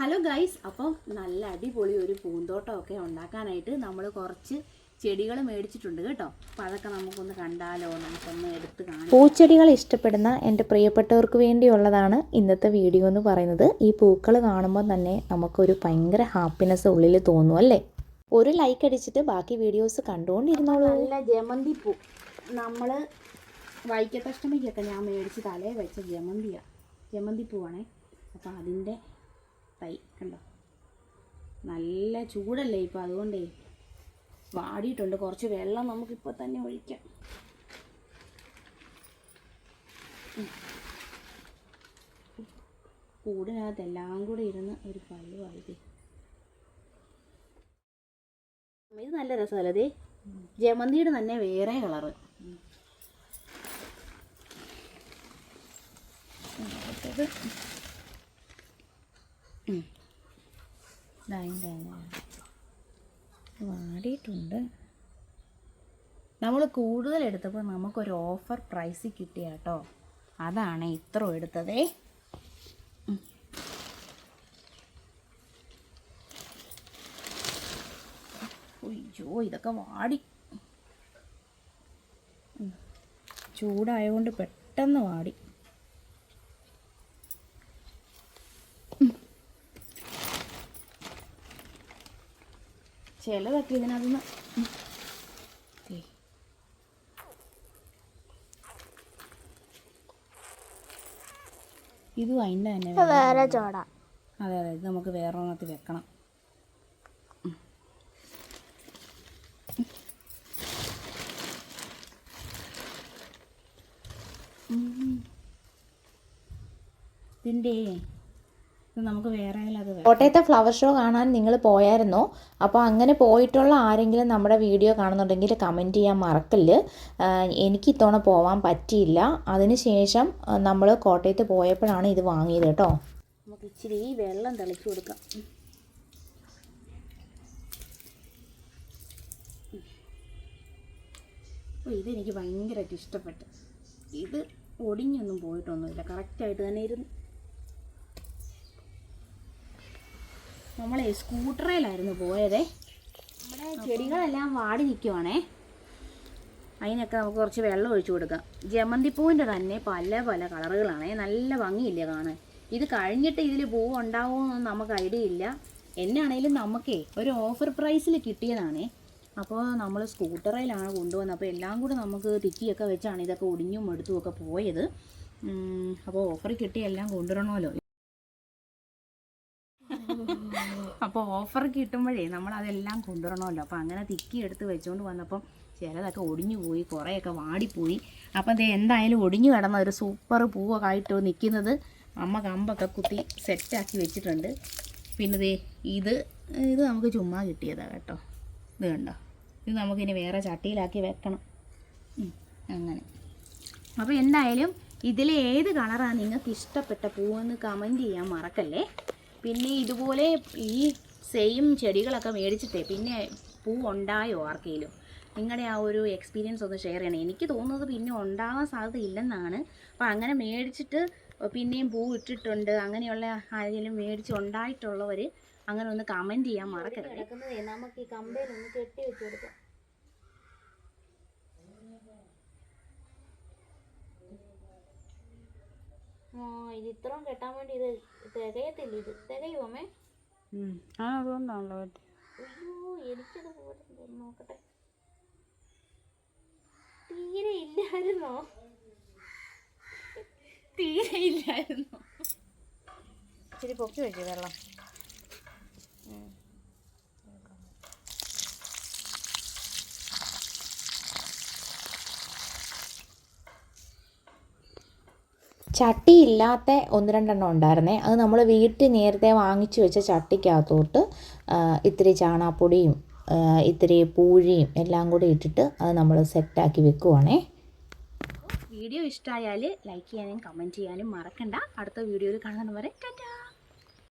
Hello guys അപ്പം നല്ല അടിപൊളി ഒരു പൂന്തോട്ടമൊക്കെ ഉണ്ടാക്കാനായിട്ട് നമ്മൾ കുറച്ച് ചെടികൾ മേടിച്ചിട്ടുണ്ട് കേട്ടോ. അപ്പോൾ അതൊക്കെ നമുക്കൊന്ന് കണ്ടാലോ? നമുക്കൊന്ന് എടുത്ത് കാണാം പൂച്ചെടികൾ ഇഷ്ടപ്പെടുന്ന എന്റെ പ്രിയപ്പെട്ടവർക്ക് വേണ്ടിയുള്ളതാണ് ഇന്നത്തെ വീഡിയോ എന്ന് പറയുന്നത്. ഈ പൂക്കൾ കാണുമ്പോൾ തന്നെ നമുക്കൊരു ഭയങ്കര ഹാപ്പിനെസ് ഉള്ളിൽ തോന്നും അല്ലേ? ഒരു ലൈക്ക് അടിച്ചിട്ട് ബാക്കി വീഡിയോസ് കണ്ടുകൊണ്ടിരുന്നോളൂ. നല്ല ജമന്തി പൂ. നമ്മൾ വൈക്കത്തഷ്ടമിക്കൊക്കെ ഞാൻ മേടിച്ച് തലേ വെച്ച ജമന്തിയാണ് ജമന്തി പൂവാണേ. അപ്പോൾ അതിന്റെ തൈ കണ്ടോ? നല്ല ചൂടല്ലേ ഇപ്പോൾ അതുകൊണ്ടേ വാടിയിട്ടുണ്ട്. കുറച്ച് വെള്ളം നമുക്കിപ്പോൾ തന്നെ ഒഴിക്കാം. കൂടിനകത്ത് എല്ലാം കൂടെ ഇരുന്ന് ഒരു പല്ലുവായത് ഇത് നല്ല രസമല്ലേ ദേ? ജമന്തിയുടെ തന്നെ വേറെ കളറ്. അടുത്തത് ഉം. ദാ ഇതിന്റെ അതിന്റെ. വാടിയിട്ടുണ്ട്. നമ്മൾ കൂടുതൽ എടുത്തപ്പോൾ നമുക്കൊരു ഓഫർ പ്രൈസ് കിട്ടിയ കേട്ടോ അതാണ് ഇത്ര എടുത്തതേ. അയ്യോ ഇതൊക്കെ വാടി. ചൂടായതുകൊണ്ട് പെട്ടെന്ന് വാടി. ചിലതൊക്കെ ഇതിനകത്തുനിന്ന്. ഇതും അതിന്റെ തന്നെ വേറെ ചോട അതെ അതെ ഇത് നമുക്ക് വേറെ ഒന്നത്തിൽ വെക്കണം. ഇതിന്റെ ഇത് നമുക്ക് വേറെ കോട്ടയത്തെ ഫ്ലവർ ഷോ കാണാൻ നിങ്ങൾ പോയായിരുന്നോ? അപ്പോൾ അങ്ങനെ പോയിട്ടുള്ള ആരെങ്കിലും നമ്മുടെ വീഡിയോ കാണുന്നുണ്ടെങ്കിൽ കമന്റ് ചെയ്യാൻ മറക്കല്ല്. എനിക്ക് ഇത്തവണ പോകാൻ പറ്റിയില്ല. അതിനുശേഷം നമ്മൾ കോട്ടയത്ത് പോയപ്പോഴാണ് ഇത് വാങ്ങിയത് കേട്ടോ. നമുക്ക് ഇച്ചിരി വെള്ളം തിളച്ചു കൊടുക്കാം. ഇതെനിക്ക് ഭയങ്കരമായിട്ട് ഇഷ്ടപ്പെട്ടു. ഇത് ഒടിഞ്ഞൊന്നും പോയിട്ടൊന്നുമില്ല. കറക്റ്റായിട്ട് തന്നെ ഇരുന്നു നമ്മളെ സ്കൂട്ടറിലായിരുന്നു പോയത്. നമ്മുടെ ചെടികളെല്ലാം വാടി നിൽക്കുവാണേ അതിനൊക്കെ നമുക്ക് കുറച്ച് വെള്ളം ഒഴിച്ചു കൊടുക്കാം. ജമന്തിപ്പൂവിന്റെ തന്നെ പല പല കളറുകളാണേ. നല്ല ഭംഗിയില്ലേ കാണാൻ? ഇത് കഴിഞ്ഞിട്ട് ഇതിൽ പൂവ് ഉണ്ടാവുമെന്നൊന്നും നമുക്ക് ഐഡിയ ഇല്ല. എന്നാണേലും നമുക്കേ ഒരു ഓഫർ പ്രൈസിൽ കിട്ടിയതാണേ. അപ്പോൾ നമ്മൾ സ്കൂട്ടറിലാണ് കൊണ്ടുവന്നത്. അപ്പോൾ എല്ലാം കൂടെ നമുക്ക് തിക്കിയൊക്കെ വെച്ചാണ് ഇതൊക്കെ ഒടിഞ്ഞും എടുത്തും ഒക്കെ പോയത്. അപ്പോൾ ഓഫർ കിട്ടിയ എല്ലാം കൊണ്ടുവരണമല്ലോ. അപ്പോൾ ഓഫർ കിട്ടുമ്പോഴേ നമ്മൾ അതെല്ലാം കൊണ്ടുവരണമല്ലോ. അപ്പോൾ അങ്ങനെ തിക്കി എടുത്ത് വെച്ചുകൊണ്ട് വന്നപ്പം ചിലതൊക്കെ ഒടിഞ്ഞു പോയി കുറേയൊക്കെ വാടിപ്പോയി. അപ്പം ദേ എന്തായാലും ഒടിഞ്ഞു കിടന്ന ഒരു സൂപ്പർ പൂവൊക്കെ ആയിട്ട് നിൽക്കുന്നത് അമ്മ കമ്പൊക്കെ കുത്തി സെറ്റാക്കി വെച്ചിട്ടുണ്ട്. പിന്നെ ദേ ഇത് ഇത് നമുക്ക് ചുമ്മാ കിട്ടിയതാണ് കേട്ടോ. ഇത് കണ്ടോ? ഇത് നമുക്കിനി വേറെ ചട്ടിയിലാക്കി വെക്കണം. അങ്ങനെ. അപ്പോൾ എന്തായാലും ഇതിൽ ഏത് കളറാണ് നിങ്ങൾക്ക് ഇഷ്ടപ്പെട്ട പൂവെന്ന് കമന്റ് ചെയ്യാൻ മറക്കല്ലേ? പിന്നെ ഇതുപോലെ ഈ സെയിം ചെടികളൊക്കെ മേടിച്ചിട്ടേ. പിന്നെ പൂ ഉണ്ടായോ ആർക്കെങ്കിലും നിങ്ങളുടെ ആ ഒരു എക്സ്പീരിയൻസ് ഒന്ന് ഷെയർ ചെയ്യണം. എനിക്ക് തോന്നുന്നത് പിന്നെ ഉണ്ടാവാൻ സാധ്യത ഇല്ലെന്നാണ്. അപ്പോൾ അങ്ങനെ മേടിച്ചിട്ട് പിന്നെയും പൂ ഇട്ടിട്ടുണ്ട്. അങ്ങനെയുള്ള ആരെങ്കിലും മേടിച്ച് ഉണ്ടായിട്ടുള്ളവർ അങ്ങനെ ഒന്ന് കമന്റ് ചെയ്യാൻ മറക്കരുത്. നമുക്ക് ഈ കമ്പയിൽ ഒന്ന് കെട്ടി ഇത് ഇത്രയും കെട്ടാൻ വേണ്ടി ഇത് തികയത്തില്ല. ഇത് തികയുമേ ആ അതുകൊണ്ടാണല്ലോ അയ്യോ എനിക്കത് പോലെ നോക്കട്ടെ. തീരെ ഇല്ലായിരുന്നോ? തീരെ ഇല്ലായിരുന്നു? ഇച്ചിരി പൊക്കി വെച്ചു വെള്ളം. ചട്ടി ഇല്ലാത്ത ഒന്ന് രണ്ടെണ്ണം ഉണ്ടായിരുന്നേ. അത് നമ്മൾ വീട്ടിൽ നേരത്തെ വാങ്ങിച്ചു വെച്ച ചട്ടിക്കകത്തോട്ട് ഇത്തിരി ചാണാപ്പൊടിയും ഇത്തിരി പൂഴിയും എല്ലാം കൂടി ഇട്ടിട്ട് അത് നമ്മൾ സെറ്റാക്കി വെക്കുവാണേ. വീഡിയോ ഇഷ്ടമായാൽ ലൈക്ക് ചെയ്യാനും കമന്റ് ചെയ്യാനും മറക്കണ്ട. അടുത്ത വീഡിയോയിൽ കാണുന്നവരെ ടാറ്റാ.